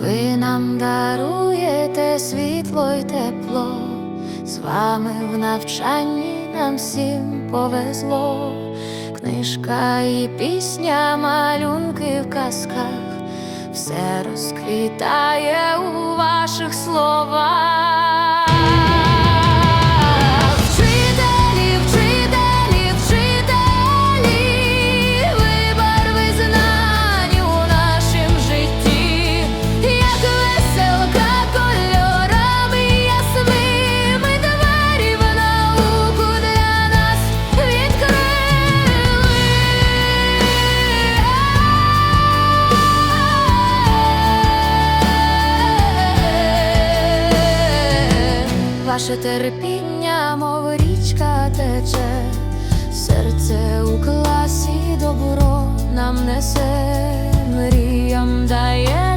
Ви нам даруєте світло й тепло, з вами в навчанні нам всім повезло. Книжка і пісня, малюнки в казках, все розквітає у ваших словах. Ваше терпіння, мов річка тече, серце у класі добро нам несе, мріям дає